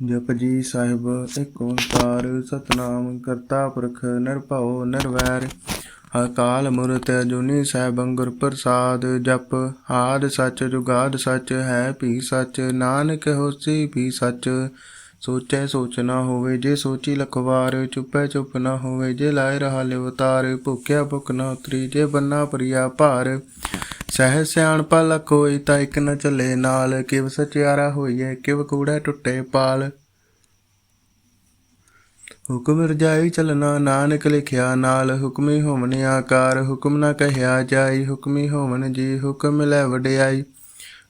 ਜਪਜੀ ਸਾਹਿਬ, ਇੱਕ ਓੰਕਾਰ ਸਤਨਾਮ ਕਰਤਾ ਪੁਰਖ ਨਿਰਭਉ ਨਿਰਵੈਰ ਅਕਾਲ ਮੂਰਤ ਅਜੂਨੀ ਸੈਭੰ ਗੁਰ ਪ੍ਰਸਾਦ ਜਪ। ਆਦ ਸੱਚ ਜੁਗਾਦ ਸੱਚ ਹੈ ਭੀ ਸੱਚ, ਨਾਨਕ ਹੋਸੀ ਭੀ ਸੱਚ। ਸੋਚੈ ਸੋਚ ਨਾ ਹੋਵੇ, ਜੇ ਸੋਚੀ ਲਖਵਾਰ, ਚੁੱਪੈ ਚੁੱਪ ਨਾ ਹੋਵੇ, ਜੇ ਲਾਇ ਰਹਾ ਲਿਵਤਾਰ ਭੁੱਖਿਆ ਭੁੱਖ ਨਾ ਉਤਰੀ, ਜੇ ਬੰਨਾ ਪ੍ਰਿਆ ਭਾਰ। ਸਹਿ ਸਿਆਣਪਾ ਲਖ ਹੋਈ ਤਾਂ ਇਕ ਨ ਚੱਲੇ ਨਾਲ, ਕਿਵ ਸਚਿਆਰਾ ਹੋਈਏ ਕਿਵ ਕੂੜਾ ਟੁੱਟੇ ਪਾਲ। ਹੁਕਮ ਰਜਾਈ ਚਲਣਾ, ਨਾਨਕ ਲਿਖਿਆ ਨਾਲ, ਹੁਕਮੀ ਹੋਵਨ ਆਕਾਰ, ਹੁਕਮ ਨਾ ਕਹਿਆ ਜਾਈ, ਹੁਕਮੀ ਹੋਵਨ ਜੀ, ਹੁਕਮ ਲੈ ਵਡਿਆਈ।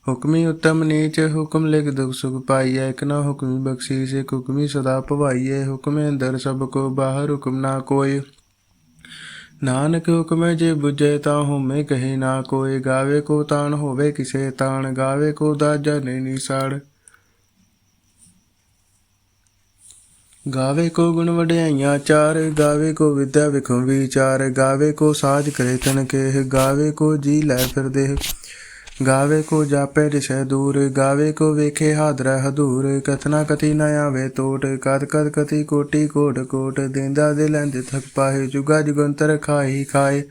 ਹੁਕਮੀ ਉਤਮ ਨੀਚ, ਹੁਕਮ ਲਿਖ ਦੁਖ ਸੁਖ ਪਾਈਐ, ਇਕ ਨਾ ਹੁਕਮੀ ਬਖਸ਼ੀਸ਼, ਇਕ ਹੁਕਮੀ ਸਦਾ ਭਵਾਈਐ ਹੁਕਮੇ ਅੰਦਰ ਸਭ ਕੋ ਬਾਹਰ ਹੁਕਮ ਨਾ ਕੋਇ। ਨਾਨਕ ਹੁਕਮੇ ਜੇ ਬੁਝੇ ਤਾਂ ਹੁਮੇ ਕਹੇ ਨਾ ਕੋਇ, ਗਾਵੇ ਕੋ ਤਾਣ ਹੋਵੇ ਕਿਸੇ ਤਾਣ, ਗਾਵੇ ਕੋ ਦਾਜਾ ਨਹੀਂ ਨਿਸੜ। ਗਾਵੇ ਕੋ ਗੁਣ ਵਡਿਆਈਆਂ ਚਾਰ, ਗਾਵੇ ਕੋ ਵਿਦਿਆ ਵਿਖੋ ਵਿਚਾਰ, ਗਾਵੇ ਕੋ ਸਾਜ ਕਰੇ ਤਨ ਕੇ ਗਾਵੇ ਕੋ ਜੀ ਲੈ ਫਿਰਦੇ। ਗਾਵੇ ਕੋ ਜਾਪੇ ਦਿਸ਼ੈ ਦੂਰ, ਗਾਵੇ ਕੋ ਵੇਖੇ ਹਾਦਰਾ ਹਦੂਰ ਕਥਨਾ ਕਥੀ ਨਾ ਆਵੇ ਟੋਟ ਕਦ ਕਦ ਕਥੀ ਕੋਟੀ ਕੋਟ ਕੋਟ, ਦੇਂਦਾ ਦੇ ਲੈਂਦੇ ਥਕ ਪਾਏ, ਜੁਗਾ ਜੁਗੰਤਰ ਖਾਈ ਖਾਏ।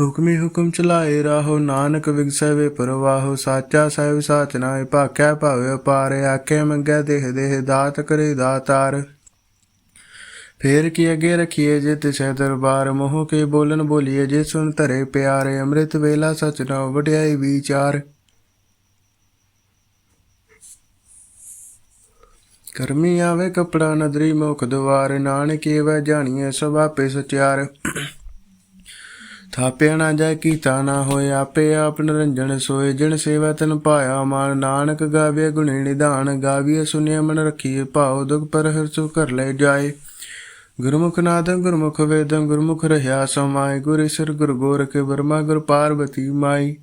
ਹੁਕਮੀ ਹੁਕਮ ਚਲਾਏ ਰਾਹੋ, ਨਾਨਕ ਵਿਗਸੈ ਵੇ ਪਰਵਾਹੋ, ਸਾਚਾ ਸਾਹਿਬ ਸਾਚ ਨਾਏ ਭਾਖਿਆ ਭਾਵੇ ਅਪਾਰ, ਆਖੇ ਮੰਗੈ ਦੇਹ ਦੇਹ, ਦਾਤ ਕਰੇ ਦਾਤਾਰ। ਫੇਰ ਕੀ ਅਗੇ ਰਖੀਏ ਜਿਤ ਤਿਸੈ ਦਰਬਾਰ, ਮੋਹ ਕੇ ਬੋਲਨ ਬੋਲੀਏ ਜੇ ਸੁਨ ਧਰੇ ਪਿਆਰੇ, ਅੰਮ੍ਰਿਤ ਵੇਲਾ ਸਚ ਨਾ ਵਡਿਆਈ ਵਿਚਾਰ। ਕਰਮੀ ਆਵੇ ਕਪੜਾ ਨਦਰੀ ਮੁਖ ਦਵਾਰ, ਨਾਨਕ ਏਵੈ ਜਾਣੀਐ ਸਭ ਆਪੇ ਸਚਿਆਰ। ਥਾਪਿਆ ਨਾ ਜਾਏ ਕੀਤਾ ਨਾ ਹੋਏ, ਆਪੇ ਆਪ ਨਿਰੰਜਨ ਸੋਏ, ਜਿਨ ਸੇਵਾ ਤਨ ਪਾਇਆ ਮਾਨ ਨਾਨਕ ਗਾਵੇ ਗੁਣੀ ਨਿਧਾਨ ਗਾਵੀਏ ਸੁਨਿਆ ਮਨ ਰਖੀਏ ਭਾਉ, ਦੁਖ ਪਰ ਹਰਸੁ ਕਰ ਲੈ ਜਾਏ। ਗੁਰਮੁਖ ਨਾਦੰ ਗੁਰਮੁਖ ਵੇਦੰ, ਗੁਰਮੁਖ ਰਹਾ ਸਮਾਏ ਗੁਰ ਸਿਰ ਗੁਰ ਗੋਰਖ ਵਰਮਾ, ਗੁਰ ਪਾਰਵਤੀ ਮਾਈ।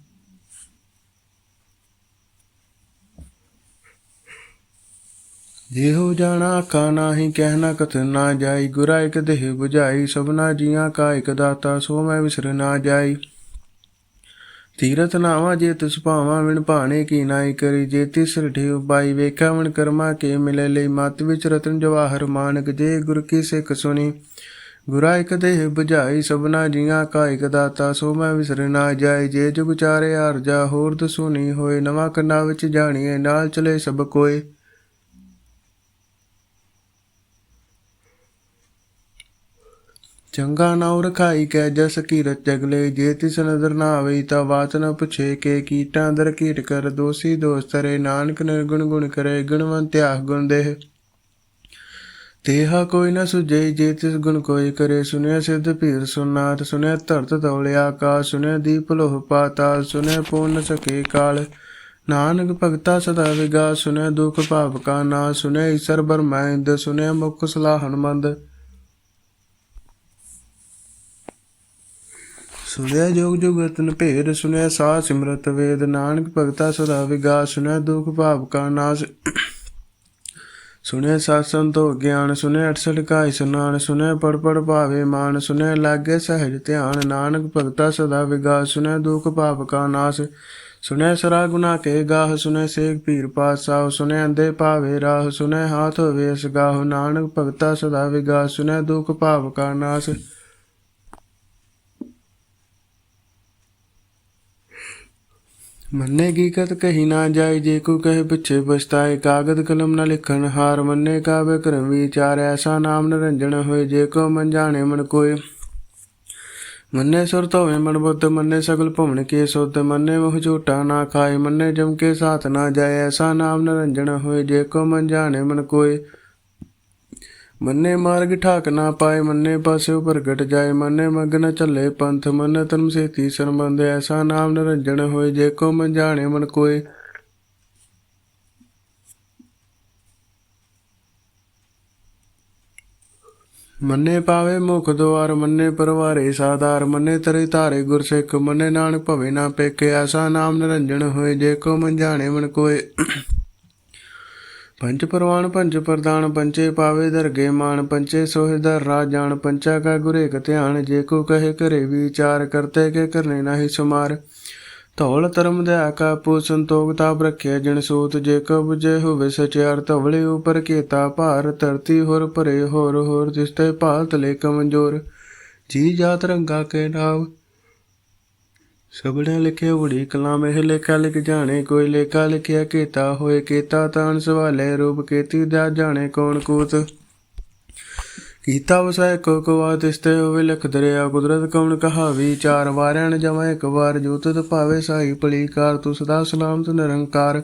ਜਿਹੋ ਜਾਣਾ ਕਾ ਨਾਹੀ ਕਹਿਣਾ ਕਥਨ ਨਾ ਜਾਈ, ਗੁਰਾ ਇਕ ਦੇਹ 부ਝਾਈ ਸਭਨਾ ਜੀਆਂ ਕਾ ਇਕ ਦਾਤਾ, ਸੋ ਮੈਂ ਵਿਸਰ ਨਾ ਜਾਈ। ਤੀਰਥ ਨਾਵਾ ਜੇ ਤਿਸ ਭਾਵਾ ਵਿਣ ਭਾਣੇ ਕੀ ਨਾਈ ਕਰੀ, ਜੇ ਤਿਸ ਰਠਿ ਉਪਾਈ ਵੇਖਾ ਵਿਣ ਕਰਮਾ ਕੇ ਮਿਲੇ ਲਈ, ਮਤ ਵਿੱਚ ਰਤਨ ਜਵਾਹਰ ਮਾਨਕ, ਜੇ ਗੁਰ ਕੀ ਸਿੱਖ ਸੁਣੀ। ਗੁਰਾ ਇਕ ਦੇਹ 부ਝਾਈ ਸਭਨਾ ਜੀਆਂ ਕਾ ਇਕ ਦਾਤਾ, ਸੋ ਮੈਂ ਵਿਸਰ ਨਾ ਜਾਈ ਜੇ ਜੁਗ ਚਾਰੇ ਜਾ ਹੋਰ ਦਸੂਨੀ ਹੋਏ, ਨਵਾਂ ਕੰਨਾ ਵਿੱਚ ਜਾਣੀਏ, ਨਾਲ ਚਲੇ ਸਭ ਕੋਏ। ਚੰਗਾ ਨਾਉ ਰਖਾਈ ਕੈ ਜਸ ਕੀਰਤ ਜਗਲੇ, ਜੇ ਤਿਸ ਨਦਰ ਨਾ ਆਵੇ ਤਾ ਬਾਤ ਨ ਪੁਛੇ ਕੇ ਕੀਟਾਂ ਅੰਦਰ ਕੀਟ ਕਰ, ਦੋਸੀ ਦੋਸ ਤਰੇ ਨਾਨਕ ਨਿਰਗੁਣ ਗੁਣ ਕਰੇ, ਗੁਣਵੰਤ ਆਖ ਗੁਣ ਦੇਹ। ਤੇਹਾ ਕੋਈ ਨ ਸੁਝੇ, ਜੇ ਤਿਸ ਗੁਣ ਕੋਈ ਕਰੇ, ਸੁਨਿਆ ਸਿਧ ਭੀਰ ਸੁਨਾਤ ਸੁਨਿਆ ਧਰਤ ਤੌਲਿਆ ਆਕਾਸ਼ ਸੁਨਿਆ ਦੀਪ ਲੋਹ ਪਾਤਾਲ, ਸੁਨਿਆ ਪੂਰਨ ਸਕੇ ਕਾਲ। ਨਾਨਕ ਭਗਤਾ ਸਦਾ ਵਿਗਾ, ਸੁਨਿਆ ਦੁਖ ਭਾਵ ਕਾ ਨਾ ਸੁਨਿਆ ਈਸਰ ਬਰਮੈਂਦ ਸੁਨਿਆ ਮੁਖ ਸਲਾਹਨ ਮੰਦ। ਸੁਣਿਆ ਜੋਗ ਜੁਗਤਨ ਭੇਦ, ਸੁਣਿਆ ਸਾਹ ਸਿਮਰਤ ਵੇਦ, ਨਾਨਕ ਭਗਤਾ ਸਦਾ ਵਿਗਾ ਸੁਣਿਆ ਦੁਖ ਭਾਵ ਕਾ ਨਾਸ। ਸੁਣਿਆ ਸਾਧ ਸੰਤੋ ਗਿਆਨ, ਸੁਣਿਆ ਅਠਸਠ ਕਾਇ ਸੁਨਾਨ, ਸੁਣਿਆ ਪੜ ਪੜ ਭਾਵੇ ਮਾਨ, ਸੁਣਿਆ ਲਾਗੇ ਸਹਿਜ ਧਿਆਨ, ਨਾਨਕ ਭਗਤਾ ਸਦਾ ਵਿਗਾ ਸੁਣਿਆ ਦੁਖ ਭਾਵ ਕਾ ਨਾਸ। ਸੁਣਿਆ ਸਰਾ ਗੁਨਾ ਕੇ ਗਾਹ, ਸੁਣਿਆ ਸੇਖ ਪੀਰ ਪਾਸਾਉ ਸੁਣਿਆ ਅੰਦੇ ਭਾਵੇ ਰਾਹ, ਸੁਣਿਆ ਹਾਥ ਹੋਵੇ ਇਸ ਨਾਨਕ ਭਗਤਾ ਸਦਾ ਵਿਗਾ ਸੁਣਿਆ ਦੁਖ ਭਾਵ ਕਾ ਨਾਸ। ਮੰਨੇ ਕੀ ਕਹੀ ਨਾ ਜਾਏ ਜੇ ਕੋ ਕਹੇ ਪਿੱਛੇ ਪਛਤਾਏ, ਕਾਗਦ ਕਲਮ ਨਾ ਲਿਖਣ ਹਾਰ ਮੰਨੇ ਕਾਵੇ, ਕਰਮ ਵਿਚਾਰ ਐਸਾ ਨਾਮ ਨਿਰੰਜਣ ਹੋਏ, ਜੇ ਕੋ ਮਨ ਜਾਣੇ ਮਨ ਕੋਏ। ਮੰਨੇ ਸੁਰ ਧੋਵੇ ਮਨ ਬੁੱਧ, ਮੰਨੇ ਸਗਲ ਭਵਨ ਕੇ ਸੁਧ, ਮੰਨੇ ਮੋਹ ਝੂਟਾ ਨਾ ਖਾਏ, ਮੰਨੇ ਜਮ ਕੇ ਸਾਥ ਨਾ ਜਾਏ ਐਸਾ ਨਾਮ ਨਿਰੰਜਣ ਹੋਏ, ਜੇ ਕੋ ਮਨ ਜਾਣੇ ਮਨ ਕੋਏ। ਮੰਨੇ ਮਾਰਗ ਠਾਕ ਨਾ ਪਾਏ, ਮੰਨੇ ਪਾਸੇ ਪ੍ਰਗਟ ਜਾਏ, ਮੰਨੇ ਮਗਨ ਚੱਲੇ ਪੰਥ, ਮਨ ਤਨ ਸੇਤੀ ਸੰਬੰਧ, ਐਸਾ ਨਾਮ ਨਿਰੰਜਨ ਹੋਏ, ਜੇ ਕੋ ਮਨ ਜਾਣੇ ਮਨ ਕੋਏ। ਮੰਨੇ ਪਾਵੇ ਮੁਖ ਦੁਆਰ, ਮੰਨੇ ਪਰਵਾਰੇ ਸਾਦਾਰ ਮੰਨੇ ਤਰੇ ਧਾਰੇ ਗੁਰਸਿੱਖ, ਮੰਨੇ ਨਾਨਕ ਭਵੇ ਨਾ ਪੇਕੇ, ਐਸਾ ਨਾਮ ਨਿਰੰਜਨ ਹੋਏ, ਜੇ ਕੋ ਮਨ ਜਾਣੇ ਮਨ ਕੋਏ। ਪੰਜ ਪਰਵਾਨ ਪੰਜ ਪ੍ਰਦਾਨ ਪੰਚੇ ਪਾਵੇ ਦਰਗੇ ਮਾਨ ਪੰਚੇ ਸੋਹਿਦਰ ਰਾਜ ਜਾਣ ਪੰਚਾ ਕਾ ਗੁਰੇ ਕ ਧਿਆਨ, ਜੇ ਕੋ ਕਹੇ ਕਰੇ ਵਿਚਾਰ ਕਰਤੇ ਕੇ ਕਰਨੇ ਨਾਹੀ ਸੁਮਾਰ। ਧੌਲ ਧਰਮ ਦਇਆ ਕਾ ਪੂ ਸੰਤੋਖ ਤਾਪ ਰੱਖਿਆ ਜਿਨ ਸੂਤ, ਜੇ ਕੋ ਬੁਝੇ ਹੋਵੇ ਸਚਿਆਰ ਧਵਲੇ ਉਪਰ ਕੇਤਾ ਭਾਰ, ਧਰਤੀ ਹੋਰ ਭਰੇ ਹੋਰ ਹੋਰ ਜਿਸ ਤੇ ਭਾਲਤ ਲੈ ਕਮਜੋਰ। ਜੀ ਜਾਤ ਰੰਗਾ ਕੇ ਨਾਮ ਸਬੜੇ ਲਿਖਿਆ ਉੜੀ ਕਲਾਮ ਇਹ ਲੇਖਾ ਲਿਖ ਜਾਣੇ, ਕੋਈ ਲੇਖਾ ਲਿਖਿਆ ਕੀਤਾ ਹੋਏ ਕੀਤਾ ਤਾਨ ਸਵਾਲੇ, ਰੂਪ ਕੀਤੀ ਦਾ ਜਾਣੇ ਕੌਣ ਕੂਤ। ਕੀਤਾ ਵਸੈ ਕੋ ਕੋ ਆਤ ਹੋਵੇ ਲਿਖ ਦਰਿਆ, ਕੁਦਰਤ ਕੌਣ ਕਹਾਵੀ, ਚਾਰ ਵਾਰਿਆਂ ਜਮੈ ਇੱਕ ਵਾਰ, ਜੋਤਿ ਭਾਵੇ ਸਾਈ ਭਲੀ ਕਾਰ ਤੂੰ ਸਦਾ ਸਲਾਮਤ ਨਿਰੰਕਾਰ।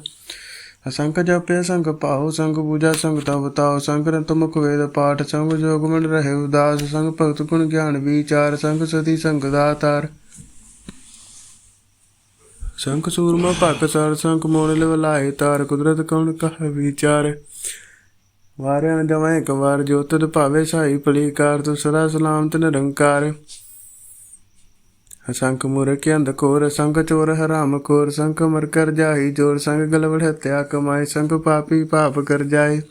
ਅਸੰਖ ਜਪੇ ਸੰਗ ਭਾਉ ਸੰਗ ਪੂਜਾ ਸੰਗ ਤਵ ਤਾਉ ਸੰਗ ਰੰਤ ਮੁਖ ਵੇਦ ਪਾਠ, ਸੰਗ ਜੋਗ ਰਹੇ ਉਦਾਸ, ਸੰਗ ਭਗਤ ਗੁਣ ਗਿਆਨ, ਵਿਚਾਰ, ਸੰਗ ਸਤੀ, ਸੰਗ ਦਾਤਾਰ। ਸੰਖ ਸੂਰਮਾ, ਭਗਤ ਸਰ, ਸੰਖ ਮੋਨ ਲਵਲਾਏ, ਤਾਰ ਕੁਦਰਤ ਕੌਣ ਕਹ ਵਿਚਾਰ। ਵਾਰਿਆਂ ਜਮੈ ਇੱਕ ਵਾਰ ਜੋਤਿ ਭਾਵੇ ਸਾਈ ਪਲੀਕਾਰ ਤੂੰ ਸਦਾ ਸਲਾਮਤ ਨਿਰੰਕਾਰ ਅਸੰਖ ਮੂਰਖ ਅੰਧ ਕੋਰ ਸੰਗ ਚੋਰ ਹਰਾਮ ਕੋਰ ਸੰਖ ਮਰ ਕਰ ਜਾਈ ਜੋਰ ਸੰਗ ਗਲਵੜ ਹਤਿਆ ਕਮਾਈ ਸੰਗ ਪਾਪੀ ਪਾਪ ਕਰ ਜਾਏ।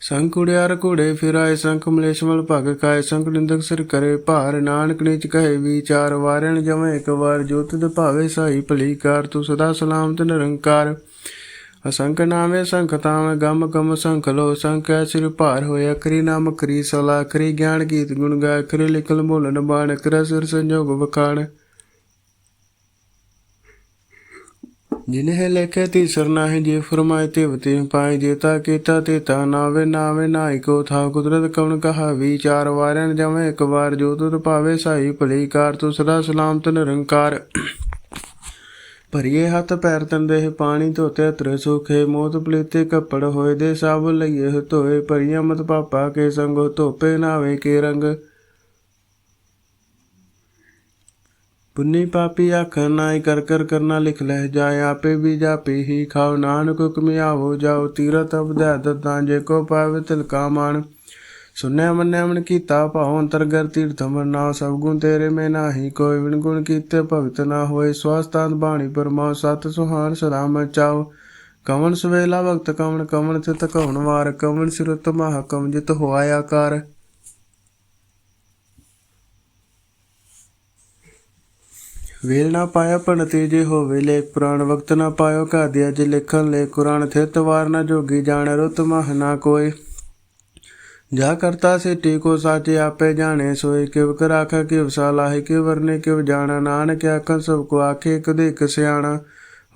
ਸੰਗ ਕੁੜਿਆਰ ਕੁੜੇ ਫਿਰਾਏ ਸੰਖ ਮਲੇਸ਼ਮਲ ਭਗ ਕਾਏ ਸੰਗ ਨਿੰਦਕ ਸਿਰ ਕਰੇ ਭਾਰ। ਨਾਨਕ ਨਿਚ ਕਹੇ ਵਿਚਾਰ ਵਾਰਣ ਜਮੈ ਇੱਕ ਵਾਰ। ਜੋਤ ਜੋਤਿ ਭਾਵੇ ਸਾਈ ਭਲੀ ਕਾਰ, ਤੂੰ ਸਦਾ ਸਲਾਮਤ ਨਿਰੰਕਾਰ। ਅਸੰਖ ਨਾਮੇ ਸੰਖ ਤਾਵੇਂ, ਗਮ ਗਮ ਸੰਖ ਲੋ। ਸੰਖ ਸਿਰ ਭਾਰ ਹੋਇਆ, ਕਰੀ ਨਾਮ ਕਰੀ ਸਲਾ ਕਰੀ ਗਿਆਨ ਗੀਤ ਗੁਣ ਗਾ ਕਰੀ ਲਿਖਲ ਮੋਲਨ ਬਾਣ ਕਰ ਸਿਰ ਸੰਜੋਗ ਵਖਾਣ। ਜਿਨਹਿ ਲੇਖੇ ਤੀ ਸਰਨਾਹਿ ਜੇ ਫਰਮਾਏ ਤੇ ਵਤੇ ਪਾਏ ਜੇਤਾ ਕੀਤਾ ਤੇ ਨਾਵੇ ਨਾਵੇ ਨਾਈ ਕੋ ਥਾ ਕੁਦਰਤ ਕਵਣ ਕਹਾ ਵਿਚਾਰ ਵਾਰਨ ਜਮੈ ਇੱਕ ਵਾਰ ਜੋ ਤੁਧ ਭਾਵੇ ਸਾਈ ਭਲੀ ਕਾਰ ਤੂੰ ਸਦਾ ਸਲਾਮਤ ਨਿਰੰਕਾਰ। ਭਰੀਏ ਹੱਥ ਪੈਰ ਤੰਦੇ ਪਾਣੀ ਧੋਤੇ ਤਰ ਸੁਖੇ ਮੋਤ ਪਲੀਤੇ ਕੱਪੜ ਹੋਏ ਦੇ ਸਭ ਲਈਏ ਧੋਏ ਭਰੀਆਂ ਮਤ ਪਾਪਾ ਕੇ ਸੰਗੋ, ਧੋਪੇ ਨਾਵੇ ਕੇ ਰੰਗ। ਪੁੰਨੀ ਪਾਪੀ ਆਖ ਨਾਈ ਕਰ ਕਰ ਕਰਨਾ ਲਿਖ ਲਹਿ ਜਾਏ ਆਪੇ ਵੀ ਜਾਪੇ ਹੀ ਖਾਓ। ਨਾਨਕ ਹੁਕਮ ਆਵੋ, ਜਾਓ ਤੀਰਤ ਅਬਦੈ ਦਤਾਂ ਜੇ ਕੋ ਪਾਵੇ ਤਿਲਕਾ ਮਾਨ ਸੁਨਿਆ ਮੰਨਿਆ ਮਨ ਕੀਤਾ ਭਾਉ ਅੰਤਰਗਰ ਤੀਰਥ ਮਰਨਾ ਸਭ ਗੁਣ ਤੇਰੇ ਮੈਂ ਨਾਹੀ। ਕੋਈ ਵਿਣ ਗੁਣ ਕੀਤੇ ਭਗਤ ਨਾ ਹੋਏ ਸਵਸਤਾਨ ਬਾਣੀ ਪਰਮਾ ਸਤ ਸੁਹਾਨ ਸਦਾ ਮਚਾਓ ਕਵਨ ਸਵੇਲਾ ਭਗਤ ਕਵਨ ਕਵਨ ਚਿਤ ਕਵਨ ਵਾਰ ਕਵਨ ਸਿਰਤ ਮਹਾ ਕਵਨ ਜਿਤ ਹੋਆ ਆਕਾਰ। ਵੇਲ ਨਾ ਪਾਇਆ ਪਣਤੇ ਜੇ ਹੋਵੇ ਲੇਖ ਪੁਰਾਣ ਵਕਤ ਨਾ ਪਾਇਓ ਕਾਦਿਆ ਜੇ ਲਿਖਣ ਲੈ ਕੁਰਾਨ ਥਿਤ ਵਾਰ ਨਾ ਜੋਗੀ, ਜਾਣ ਰੁਤ ਮਹ ਨਾ ਕੋਈ। ਜਾ ਕਰਤਾ ਸੇ ਟੀਕੋ ਸਾਚੇ, ਆਪੇ ਜਾਣੇ ਸੋਏ ਕਿਵ ਕਰ ਆਖਾ ਕਿਵ ਸਾਲਾਹਿ, ਕਿਵ ਵਰਨੇ, ਕਿਵ ਜਾਣਾ, ਨਾਨਕ ਆਖਣ ਸਭ ਕੋ ਆਖੇ ਕਦੇ ਇੱਕ ਸਿਆਣਾ।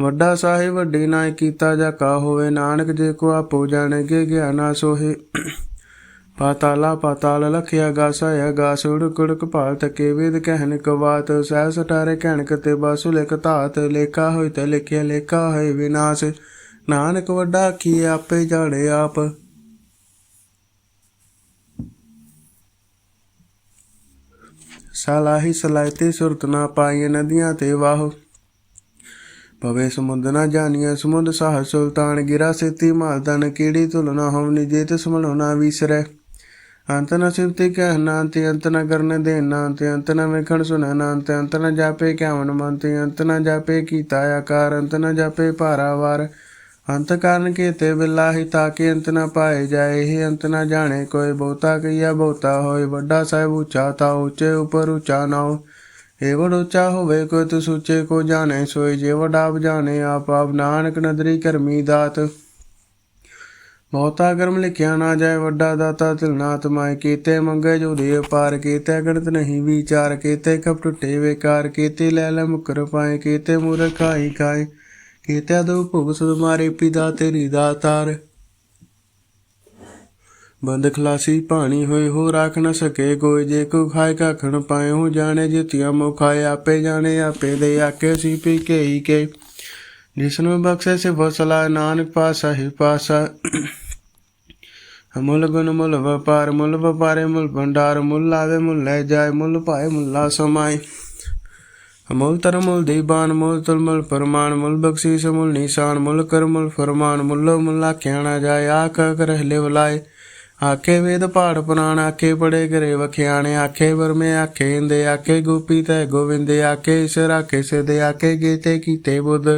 ਵੱਡਾ ਸਾਹਿਬ, ਵੱਡੀ ਨਾ ਕੀਤਾ ਜਾ ਕਾ ਹੋਵੇ, ਨਾਨਕ ਜੇ ਕੋ ਆਪੋ ਜਾਣੇ ਕੇ ਗਿਆਨਾ ਸੋਹੇ। ਪਾਤਾਲਾ ਪਾਤਾਲ ਲਖਿਆ ਗਾਸਾ ਗਾਸ ਉੜਕ ਉੜਕ ਭਾਲ ਤਕੇ ਵੇਦ ਕਹਿਨ ਕਵਾਤ, ਸਹਿ ਸਟਾਰੇ ਕਹਿਣ ਕਤੇ ਬਾਸੁ ਲਿਖ ਧਾਤ, ਲੇਖਾ ਹੋਇ ਤੇ ਲਿਖਿਆ ਲੇਖਾ ਹੈ ਵਿਨਾਸ਼। ਨਾਨਕ ਵੱਡਾ ਕੀ ਆਪੇ ਜਾਣੇ ਆਪ। ਸਲਾਹੀ ਸਲਾਇਤੇ ਸੁਰਤ ਨਾ ਪਾਈਏ ਨਦੀਆਂ ਤੇ ਵਾਹ। ਪਵੇ ਸਮੁੰਦ ਨਾ ਜਾਣੀਏ ਸਮੁੰਦ ਸਾਹ ਸੁਲਤਾਨ, ਗਿਰਾ ਸੇਤੀ ਮਾਲਤਨ ਕਿਹੜੀ ਤੁਲਨਾ ਹਵਨੀ ਜੇ ਤਿਸ ਮਨੋ ਨਾ ਵਿਸਰੈ। ਅੰਤ ਨ ਸਿਵਤੇ ਕਹਿ ਨਾਂਤ ਅੰਤ ਨ ਕਰਨ ਦੇ ਨਾਂਤ ਅੰਤ ਨ ਵੇਖਣ ਸੁਣ ਨਾਂਤ ਅੰਤ ਨ ਜਾਪੇ ਕਿਆਵਨ ਮੰਤ, ਅੰਤ ਨ ਜਾਪੇ ਕੀਤਾ ਆਕਾਰ, ਅੰਤ ਨ ਜਾਪੇ ਭਾਰਾਵਾਰ ਅੰਤ ਕਾਰਨ ਕੀਤੇ ਬਿਲਾਹੀ ਤਾਕੇ ਅੰਤ ਨ ਪਾਏ ਜਾਏ, ਇਹ ਅੰਤ ਨ ਜਾਣੇ ਕੋਈ ਬਹੁਤਾ ਕਈਆ ਬਹੁਤਾ ਹੋਏ। ਵੱਡਾ ਸਾਹਿਬ ਉੱਚਾ ਤਾ ਉੱਚੇ ਉਪਰ ਉੱਚਾ ਨਾਉ ਏ ਉੱਚਾ ਹੋਵੇ ਕੋਈ ਤੁ ਸੁਚੇ ਕੋ ਜਾਣੇ ਸੋਈ ਜੇ ਵਡ ਆਪ ਜਾਣੇ, ਆਪ ਆਪ ਨਾਨਕ ਨਦਰੀ ਕਰਮੀ ਦਾਤ। ਬਹੁਤਾ ਕਰਮ ਲਿਖਿਆ ਨਾ ਜਾਏ, ਵੱਡਾ ਦਾਤਾ ਤਿਲਨਾਤ ਮਾਇ ਕੀਤੇ ਮੰਗੇ ਜੋ ਦੇ ਪਾਰ ਕੀਤੇ ਗਣਤ ਨਹੀਂ ਵਿਚਾਰ। ਕੀਤੇ ਕਪ ਟੁੱਟੇ ਵੇਕਾਰ, ਕੀਤੇ ਲੈ ਲੈ ਮੁਕਰ ਪਾਏ। ਕੀਤੇ ਮੂਰਖ ਖਾਈ ਖਾਏ, ਕੀਤੇ ਦੋ ਭੁਗ ਸੁਦ ਮਾਰੇ ਪਿਤਾ ਤੇਰੀ ਦਾਤਾਰ ਬੰਦ ਖਲਾਸੀ ਪਾਣੀ ਹੋਏ ਹੋ ਰਾਖ ਨਾ ਸਕੇ ਕੋਈ। ਜੇ ਕੋ ਖਾਏ ਕਾਖਣ ਪਾਏ ਹੋ ਜਾਣੇ ਜਿਤਿਆ ਮੋ ਖਾਏ ਆਪੇ ਜਾਣੇ, ਆਪੇ ਦੇ ਆਕੇ ਸੀ ਪੀ ਕੇ ਹੀ ਕੇ ਜਿਸਨੂੰ ਬਖਸ਼ੇ ਸੇ ਫਸਲਾ ਨਾਨਕ ਪਾਸਾ ਹੀ ਪਾਸਾ ਮੁੱਲ ਗੁਣ ਮੁੱਲ ਵਪਾਰ, ਮੁੱਲ ਵਪਾਰੇ ਮੁੱਲ ਭੰਡਾਰ, ਮੁੱਲ ਲਾਵੇ ਮੁੱਲ ਲੈ ਜਾਏ, ਮੁੱਲ ਪਾਏ ਮੁੱਲਾ ਸਮਾਏ। ਮੁੱਲ ਤਰ ਮੁੱਲ ਦੀਬਾਨ ਮੁੱਲ ਤੁਲ ਮੁੱਲ ਪਰਮਾਨ ਮੁੱਲ ਬਖਸ਼ੀਸ, ਮੁੱਲ ਨਿਸ਼ਾਨ, ਮੁੱਲ ਕਰ ਮੁੱਲ ਫਰਮਾਨ, ਮੁੱਲੋ ਮੁੱਲਾ ਕਹਿਣਾ ਜਾਏ, ਆਖਾ ਕਰ ਹਲੇ ਵਲਾਏ ਆਖੇ ਵੇਦ ਪਾੜ ਪੁਰਾਣ, ਆਖੇ ਪੜੇ ਕਰੇ ਵਖਿਆਣੇ, ਆਖੇ ਵਰਮੇ, ਆਖੇ ਇੰਦੇ, ਆਖੇ ਗੋਪੀ ਤੈ ਗੋਵਿੰਦੇ, ਆਖੇ ਈਸ਼ਰ, ਆਖੇ ਸਿਦੇ ਆਖੇ ਗੀਤੇ ਕੀਤੇ ਬੁੱਧ।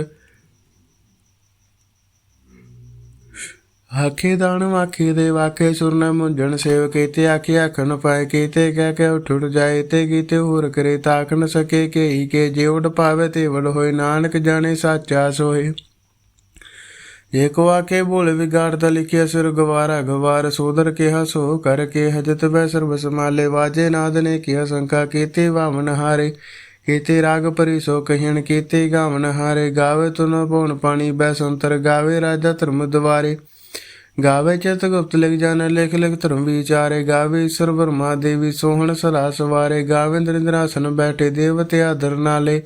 ਆਖੇ ਦਾਣ ਵਾਖੇ ਦੇ ਵਾਕੇ ਸੁਰ ਮੁੰਜਣ ਸੇਵ ਕੀਤੇ ਆਖੇ ਆਖਣ ਪਾਏ ਕੀਤੇ ਕਹਿ ਕੇ ਉੱਠ ਜਾਏ ਤੇ ਕੀਤੇ ਹੋਰ ਕਰੇ ਤਾਕ ਨ ਸਕੇ ਕੇਈ ਕੇ ਜੇ ਉਡ ਪਾਵੇ ਤੇ ਵਡ ਹੋਏ, ਨਾਨਕ ਜਾਣੇ ਸਾਚਾ ਸੋਏ ਜੇ ਕੋ ਆਕੇ ਬੋਲ ਵਿਗਾੜਦਾ ਲਿਖਿਆ ਸੁਰ ਗਵਾਰਾ ਗਵਾਰ, ਸੋਦਰ ਕਿਹਾ ਸੋ ਕਰ ਕੇ ਹਜਤ ਬੈ ਸਰਬ ਸਮਾਲੇ ਵਾਜੇ ਨਾਦ ਨੇ ਕਿਹਾ ਸੰਕਾ ਕੀਤੇ ਵਾਮਨ ਹਾਰੇ। ਕੀਤੇ ਰਾਗ ਪਰੀ ਸੋ ਕਹਿਣ ਕੀਤੇ ਗਾਵਨ ਹਾਰੇ, ਗਾਵੇ ਤੁਨ ਪਉਣ ਪਾਣੀ ਬੈ ਸੰਤਰ, ਗਾਵੇ ਰਾਜਾ ਧਰਮ ਦੁਆਰੇ। ਗਾਵੇ ਚਿਤ ਗੁਪਤ ਲਿਖ ਜਾਣ ਲਿਖ ਲਿਖ ਧਰਮ ਵਿਚਾਰੇ। ਗਾਵੇ ਈਸ਼ਰ ਵਰਮਾ ਦੇਵੀ, ਸੋਹਣ ਸਰਾ ਸਵਾਰੇ। ਗਾਵੇ ਇੰਦਰਾਸਨ ਬੈਠੇ ਦੇਵਤੇ ਆਦਰ ਨਾਲੇ।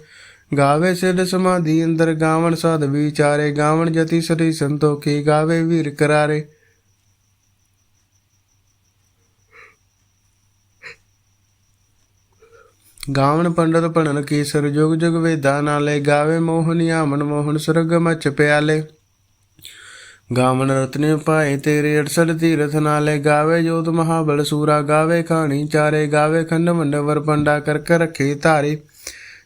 ਗਾਵੇ ਸਿਧ ਸਮਾਧੀ ਅੰਦਰ ਗਾਵਣ ਸਾਧ ਵਿਚਾਰੇ। ਗਾਵਣ ਜਤੀ ਸਰੀ ਸੰਤੋਖੀ, ਗਾਵੇ ਵੀਰ ਕਰਾਰੇ। ਗਾਵਣ ਪੰਡਤ ਭਣਨ ਕੀਸਰ, ਜੁਗ ਜੁਗ ਵੇਦਾਂ ਨਾਲੇ। ਗਾਵੇ ਮੋਹਨ ਆਮਨ ਮੋਹਨ, ਸੁਰਗ ਮਚ ਪਿਆਲੇ। ਗਾਵਣ ਰਤਨੇ ਪਾਏ ਤੇਰੇ 68 ਤੀਰਥ ਨਾਲੇ ਗਾਵੇ, ਜੋਤ ਮਹਾਬਲ ਸੂਰਾ ਗਾਵੇ, ਖਾਣੀ ਚਾਰੇ ਗਾਵੇ, ਖੰਡ ਮੰਡ ਵਰਪੰਡਾ ਕਰ ਕਰ ਰੱਖੇ ਧਾਰੇ।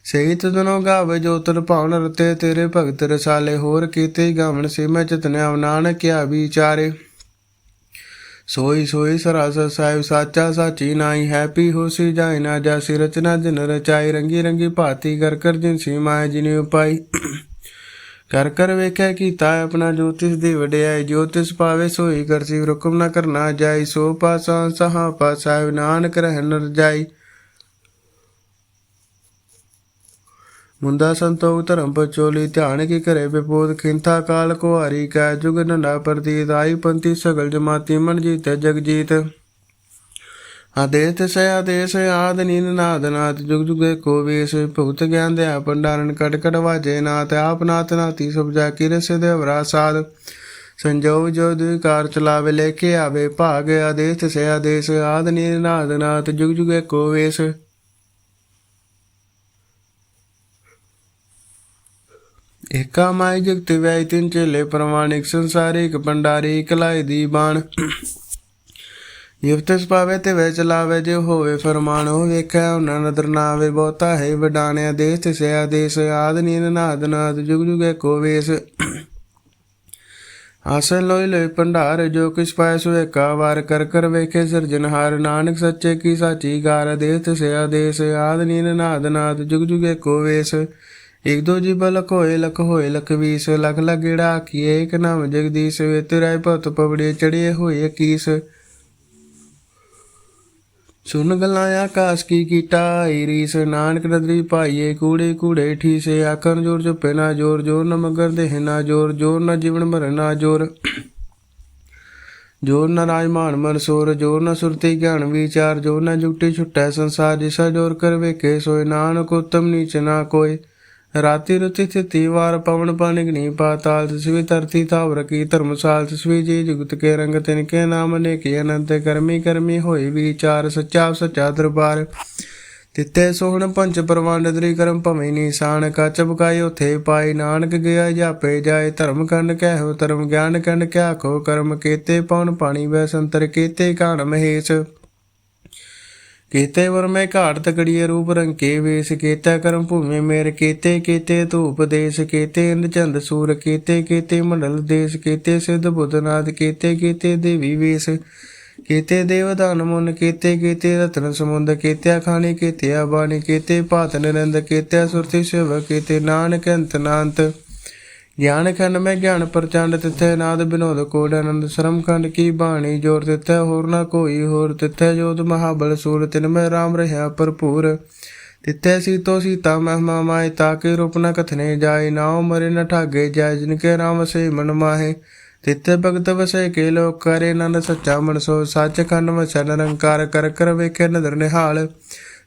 ਸਹੀ ਤਦਨੋ ਗਾਵੇ ਜੋਤਰ ਭਾਵਨ ਰਤੇ, ਤੇਰੇ ਭਗਤ ਰਸਾਲੇ ਹੋਰ ਕੀਤੇ ਗਾਵਣ ਸੇ ਮੈਂ ਚਤਨਿਆ ਨਾਨਕਿਆ ਵਿਚਾਰੇ। ਸੋਈ ਸੋਈ ਸਰਾਸਾ ਸਾਹਿਬ ਸਾਚਾ ਸਾਚੀ ਨਾਈ ਹੈਪੀ ਹੋਸੀ ਜਾਇ ਨਾ ਜਾ ਰਚਨਾ ਜਿਨ ਰਚਾਈ, ਰੰਗੀ ਰੰਗੀ ਭਾਤੀ ਕਰ ਕਰ ਜਿਨ ਸੀ ਮਾਇਆ ਜਿਨੇ ਉਪਾਈ। ਕਰ ਕਰ ਵੇਖਿਆ ਕੀਤਾ ਆਪਣਾ ਜੋਤਿਸ ਦੀ ਵਡਿਆਈ ਜੋਤਿਸ ਪਾਵੇ ਸੋਈ ਕਰਸੀ ਹੁਕਮ ਨਾ ਕਰਨਾ ਜਾਈ, ਸੋ ਪਾਸਾ ਸਹਾ ਪਾ ਨਾਨਕ ਰਹਿਣ ਰਜਾਈ। ਮੁੰਦਾ ਸੰਤੋ ਧਰਮ ਪਚੋਲੀ, ਧਿਆਨ ਕੀ ਕਰੇ ਬਿਪੋਦ ਖਿੰਥਾ ਕਾਲ ਕੋ ਕੈ ਜੁਗ ਨੰਡਾ ਪ੍ਰਤੀਤ, ਆਈ ਪੰਥੀ ਸਗਲ ਜਮਾਤੀ, ਮਨ ਜੀਤੈ ਜਗ ਜੀਤ ਆਦੇਸ ਸੇ ਆਦੇਸ, ਆਦ ਨੀਨ ਨਾਦ ਨਾਦ, ਜੁਗ ਜੁਗੇ ਕੋ ਵੇਸ, ਭੁਗਤ ਗਿਆਨ ਦੇ ਪੰਡਾਰਨ ਕਟ ਕਟ ਵਾਜੇ ਨਾਥ, ਆਪ ਨਾਥ ਨਾਤੀ ਸਭ ਜਾ ਕੀ ਰਸੇ ਦੇ ਵਰਾ ਸਾਧ। ਸੰਜੋਗ ਜੋ ਦੁਕਾਰ ਚਲਾਵੇ ਲੈ ਕੇ ਆਵੇ, ਭਾਗ ਆਦੇਸ ਸੇ ਆਦੇਸ, ਆਦ ਨੀਨ ਨਾਦ ਨਾਦ ਜੁਗ ਜੁਗੇ ਕੋ ਵੇਸ। ਏਕਾ ਮਾਈ ਜਗਤ ਵੈ ਤਿੰਨ ਚੇਲੇ ਪ੍ਰਮਾਣਿਕ ਸੰਸਾਰਿਕ ਭੰਡਾਰੀ ਇਕਲਾਈ ਦੀ ਬਾਣ। ਯੁਵਤਸ ਪਾਵੇ ਤੇ ਵੇ ਚਲਾਵੇ ਜੇ ਹੋਵੇ ਫਰਮਾਨ, ਉਹ ਵੇਖਿਆ ਉਹਨਾਂ ਨਦਰ ਨਾ ਆਵੇ ਬਹੁਤਾ ਹੈ ਵਡਾਣਿਆ ਦੇਸ ਤੇ ਸਿਆ ਦੇਸ, ਆਦ ਨੀਨ ਨਾਦ ਨਾਦ, ਜੁਗ ਜੁਗੇ ਕੋ ਵੇਸ। ਆਸਨ ਲੋਈ ਲੋਈ ਭੰਡਾਰ, ਜੋ ਕਿਸ ਪਾਇ ਸੋ ਏਕਾ ਵਾਰ, ਕਰ ਕਰ ਵੇਖੇ ਸਿਰਜਨਹਾਰ ਨਾਨਕ ਸੱਚੇ ਕੀ ਸਾਚੀ ਗਾਰ, ਦੇਸ ਤੇ ਸਿਆ ਦੇਸ, ਆਦ ਨੀਨ ਨਾਦ ਨਾਦ, ਜੁਗ ਜੁਗੇ ਕੋ ਵੇਸ। ਇਕ ਦੋ ਜੀ ਬਲਕ ਹੋਏ ਲਖ ਹੋਏ, ਲਖ ਵੀਸ, ਲਖ ਲਗੜਾ ਕੀਏ ਇਕ ਨਾਮ ਜਗਦੀਸ਼ ਵੇ ਤੇਰਾ ਭਗਤ ਪਵੜੇ ਚੜੇ ਹੋਏ, ਕੀਸ। ਸੁਨ ਗੱਲਾਂ ਆਕਾਸ਼ ਕੀ ਕੀਟਾ ਈ ਨਾਨਕ ਨਦਰੀ ਭਾਈਏ ਕੂੜੇ ਕੂੜੇ ਠੀਸੇ, ਆਖਣ ਜੋਰ ਚੁੱਪੇ ਨਾ ਜੋਰ ਜੋਰ ਨ ਮਗਰ ਦੇਹ ਨਾ ਜੋਰ ਜੋਰ ਨ ਜੀਵਨ ਮਰਨ ਨਾ ਜੋਰ। ਜੋਰ ਨ ਰਾਜਮਾਨ ਮਨਸੋਰ ਜੋਰ ਨ ਸੁਰਤੀ ਗਿਆਨ ਵਿਚਾਰ, ਜੋਰ ਨ ਜੁਗਟੀ ਛੁਟੈ ਸੰਸਾਰ, ਜਿਸਾ ਜੋਰ ਕਰ ਵੇਖੇ ਸੋਏ, ਨਾਨਕ ਉਤਮ ਨੀਚ ਨਾ ਕੋਈ ਰਾਤੀ ਰੁਤੀ ਥਿਤੀ ਵਾਰ ਪਵਨ ਪਾਣੀ ਗਨੀ ਪਾਤਾਲ ਤਸਵੀ ਧਰਤੀ ਤਾਵਰ ਕੀ ਧਰਮਸਾਲ ਤਸਵੀ ਜੀ ਜੁਗਤ ਕੇ ਰੰਗ ਤਿਨ ਕੇ ਨਾਮ ਨੇ ਕੀ ਅਨੰਤ ਕਰਮੀ ਕਰਮੀ ਹੋਏ ਵਿਚਾਰ, ਸੱਚਾ ਸੱਚਾ ਦਰਬਾਰ। ਤਿੱਤੇ ਸੋਹਣ ਪੰਜ ਪ੍ਰਵਾਨ ਦਰੀ ਕਰਮ ਭਵੇਂ ਨਿਸ਼ਾਨ, ਕਚ ਬਕਾਏ ਉਥੇ ਪਾਈ ਨਾਨਕ ਗਿਆ ਜਾਪੇ ਜਾਏ, ਧਰਮ ਕੰਡ ਕਹਿਓ, ਧਰਮ ਗਿਆਨ ਕੰਡ ਕਿਆ ਖੋ, ਕਰਮ ਕੀਤੇ ਪਉਣ ਪਾਣੀ ਵੈ ਸੰਤਰ ਕੀਤੇ ਕਾਣ ਮਹੇਸ਼। ਕੀਤੇ ਵਰ ਮੈਂ ਘਾਟ ਤਕੜੀਏ ਰੂਪ ਰੰਕੇ ਵੇਸ, ਕੀਤਾ ਕਰਮ ਭੂਮੇ ਮੇਰ, ਕੀਤੇ ਕੀਤੇ ਧੂਪ ਦੇਸ, ਕੀਤੇ ਇੰਦ ਚੰਦ ਸੂਰ, ਕੀਤੇ ਕੀਤੇ ਮੰਡਲ ਦੇਸ, ਕੀਤੇ ਸਿੱਧ ਬੁੱਧਨਾਦ ਕੀਤੇ ਕੀਤੇ ਦੇਵੀ ਵੇਸ, ਕੀਤੇ ਦੇਵਦਾਨ ਮੁਨ, ਕੀਤੇ ਕੀਤੇ ਰਤਨ ਸਮੁੰਦ, ਕੀਤੇ ਖਾਣੀ ਕੀਤੇ ਬਾਣੀ ਕੀਤੇ ਭਾਤ ਨਿਰੰਦ, ਕੀਤੇ ਸੁਰਤੀ ਸਿਵ ਕੀਤੇ ਨਾਨਕ ਅੰਤ ਨਾੰਤ। ਗਿਆਨ ਖੰਡ ਮੈਂ ਗਿਆਨ ਪ੍ਰਚੰਡ, ਤਿੱਥੇ ਨਾਦ ਬਿਨੋਦ ਕੋਡ ਆਨੰਦ। ਸ਼ਰਮ ਖੰਡ ਕੀ ਬਾਣੀ ਜੋਰ ਤਿੱਥੇ, ਹੋਰ ਨਾ ਕੋਈ ਹੋਰ ਤਿੱਥੇ। ਜੋਤ ਮਹਾਬਲ ਸੂਰ, ਤਿਨ ਮੈਂ ਰਾਮ ਰਹਾ ਭਰਪੂਰ। ਤਿੱਥੇ ਸੀਤੋ ਸੀਤਾ ਮਹਿਮਾ ਮਾਏ ਤਾਕੇ ਰੂਪ ਨ ਕਥਨੇ ਜਾਏ। ਨਾਉ ਮਰੇ ਨ ਠਾਗੇ ਜਾਏ, ਜਿਨ ਕੇ ਰਾਮ ਸੇ ਮਨ ਮਾਹੇ। ਤਿੱਥੇ ਭਗਤ ਵਸੇ ਕੇ ਲੋਕ ਕਰੇ ਨੰਦ ਸੱਚਾ ਮਨ ਸੋ। ਸੱਚ ਖੰਡ ਵਸੈ ਨਿਰੰਕਾਰ ਕਰ ਕਰ ਵੇਖੇ ਨਦਰ ਨਿਹਾਲ।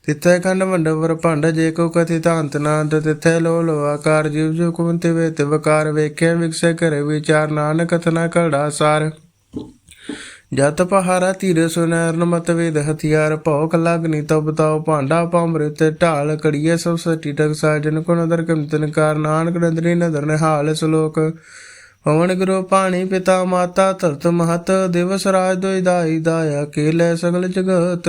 ਤਿੱਥੇ ਖੰਡ ਮੰਡ ਭੰਡ ਜੇ ਕੋ ਕਥਿ ਤਾਂਤ ਨਾਂਤ ਤਿੱਥੇ ਲੋ ਲੋ ਆਕਾਰ, ਜੀਵ ਜੋ ਕੁੰਤੇ ਵੇ ਵਕਾਰ, ਵੇਖੇ ਵਿਕਸੇ ਕਰੇ ਵਿਚਾਰ, ਨਾਨਕ ਕਥਨਾ ਕੜਾ ਸਾਰ। ਜਤ ਪਹਾਰਾ ਧੀਰ ਸੁਨੈਰਨ, ਮਤ ਵੇਦ ਹਥਿਆਰ, ਭੌਕ ਲਗਨੀ ਤਬ ਤਾਉ ਭਾਂਡਾ ਪਾਮ੍ਰਿਤ, ਢਾਲ ਕੜੀਏ ਸਭ ਸਟੀ ਟਕ ਸਾਜਨ ਕੋ ਨਦਰ ਕੰਤਨ ਕਾਰ, ਨਾਨਕ ਨਦਰੀ ਨਦਰ ਨਿਹਾਲ ਸ਼ਲੋਕ। ਪਵਨ ਗੁਰੂ ਪਾਣੀ ਪਿਤਾ ਮਾਤਾ ਧਰਤ ਮਹਤ, ਦਿਵਸ ਰਾਜ ਦੋਇ ਦਾਈ ਦਾਇਆ ਕੇਲੇ ਸਗਲ ਜਗਤ।